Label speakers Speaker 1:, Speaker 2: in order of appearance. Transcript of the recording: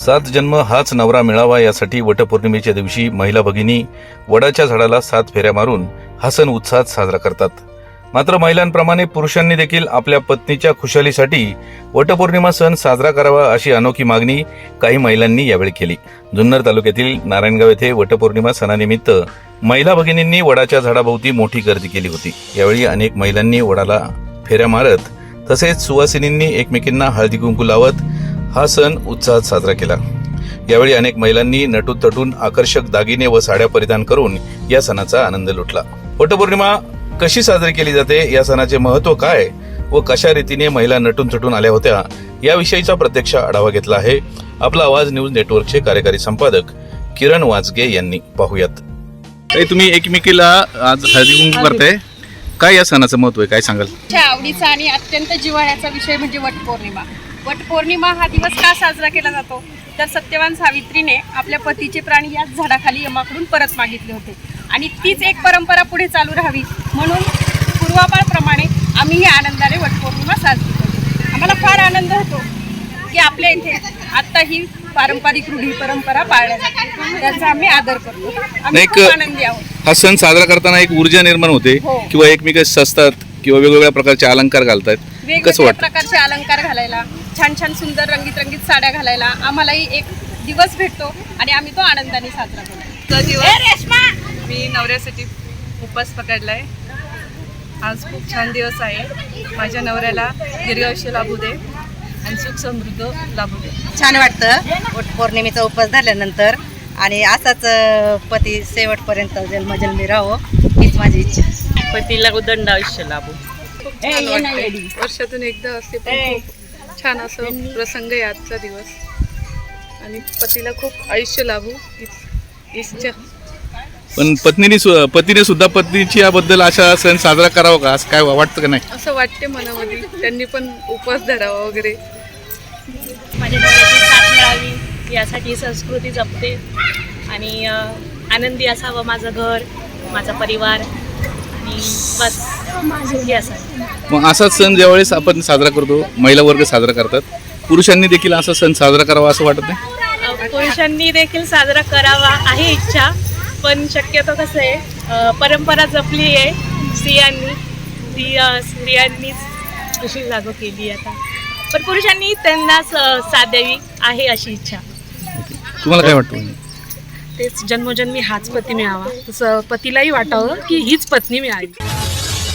Speaker 1: सात जन्म हाच नवरा मिळावा यासाठी वटपौर्णिमेच्या दिवशी महिला भगिनी वडाच्या झाडाला सात फेऱ्या मारून हा सण उत्साहात साजरा करतात. मात्र महिलांप्रमाणे पुरुषांनी देखील आपल्या पत्नीच्या खुशालीसाठी वटपौर्णिमा सण साजरा करावा अशी अनोखी मागणी काही महिलांनी यावेळी केली. जुन्नर तालुक्यातील नारायणगाव येथे वटपौर्णिमा सणानिमित्त महिला भगिनींनी वडाच्या झाडाभोवती मोठी गर्दी केली होती. यावेळी अनेक महिलांनी वडाला फेऱ्या मारत तसेच सुवासिनींनी एकमेकींना हळदी कुंकू लावत हा सण उत्साहात साजरा केला. यावेळी अनेक महिलांनी नटून तटून आकर्षक दागिने व साड्या परिधान करून या सणाचा आनंद लुटला. वटपौर्णिमा कशी साजरी केली जाते? या सणाचे महत्त्व काय? व कशा रीतीने महिला नटून तटून आल्या होत्या? याविषयीचा प्रत्यक्ष आढावा घेतला आहे आपला आवाज न्यूज नेटवर्कचे कार्यकारी संपादक किरण वाजगे यांनी. पाहुयात. तुम्ही एकमेकीला आज हळदी कुंकू करताय. काय या सणाचं महत्त्व आहे? काय सांगाल?
Speaker 2: आवडीचा आणि अत्यंत जिव्हाळ्याचा विषय म्हणजे वटपौर्णिमा. वटपौर्णिमा हा दिवस का साजरा केला जातो? तर सत्यवान सावित्रीने आपल्या पतीचे प्राण याच झाडाखाली यमाकडून परत मागितले होते. आणि तीच एक परंपरा पुढे चालू राहावी. म्हणून पूर्वापारप्रमाणे आम्ही ही आनंदाने वटपौर्णिमा साजरी करतो. आम्हाला फार आनंद होतो की आपल्या इथे आत्ता ही पारंपरिक रूढी परंपरा पाळल्या जाते त्याचा आम्ही आदर करतो. आम्ही खूप आनंदी आहोत.
Speaker 1: हा सण साजरा करताना एक ऊर्जा निर्माण होते
Speaker 2: हो.
Speaker 1: किंवा एकमेक सजतात किंवा वेगवेगळ्या प्रकारचे अलंकार घालतात कसं
Speaker 2: वेगवेगळ्या
Speaker 1: वाटतं?
Speaker 2: प्रकारचे अलंकार घालायला छान छान सुंदर रंगीत रंगीत साड्या घालायला आम्हालाही एक दिवस भेटतो आणि आम्ही तो आनंदाने साजरा करतो.
Speaker 3: आजचा दिवस मी नवऱ्यासाठी उपास पकडलाय. आज खूप छान दिवस आहे. माझ्या नवऱ्याला दीर्घायुष्य लाभू दे आणि सुख समृद्ध लाभू दे.
Speaker 4: छान वाटतं. वट पौर्णिमेचा उपवास झाल्यानंतर आणि असाच पती शेवटपर्यंत जन्मजन्मी राहो हीच माझी इच्छा.
Speaker 5: पतीला उदंड आयुष्य लाभो.
Speaker 3: खूप छान वाटतंय. वर्षातून एकदा असते छान असं प्रसंग आहे आजचा दिवस. आणि पतीला खूप आयुष्य लाभू इच्छा
Speaker 1: पण पत्नीने सु- पतीने सुद्धा पत्नीची याबद्दल अशा सण साजरा करावा का? असं काय वाटतं का नाही?
Speaker 3: असं वाटते मनामध्ये. त्यांनी पण उपवास धरावा वगैरे.
Speaker 5: माझ्या नवऱ्याची साथ मिळावी यासाठी संस्कृती जपते. आणि अ, आनंदी असावं माझं घर माझा परिवार. बस
Speaker 1: मग असाच सण ज्यावेळेस आपण साजरा करतो महिला वर्ग साजरा करतात पुरुषांनी देखील असा सण साजरा करावा असं वाटत नाही?
Speaker 5: अ, पुरुषांनी देखील साजरा करावा आहे इच्छा पण शक्यतो कसं आहे अ, परंपरा जपली आहे स्त्रियांनी. ती अ, स्त्रियांनीच कशी लागू केली आता. पण पुरुषांनी त्यांनाच अ, साथ द्यावी आहे अशी इच्छा.
Speaker 1: तुम्हाला काय वाटतं?
Speaker 6: तेच जन्मोजन्मी हाच पती मिळावा. तसं पतीलाही वाटावं की हीच पत्नी मिळावी.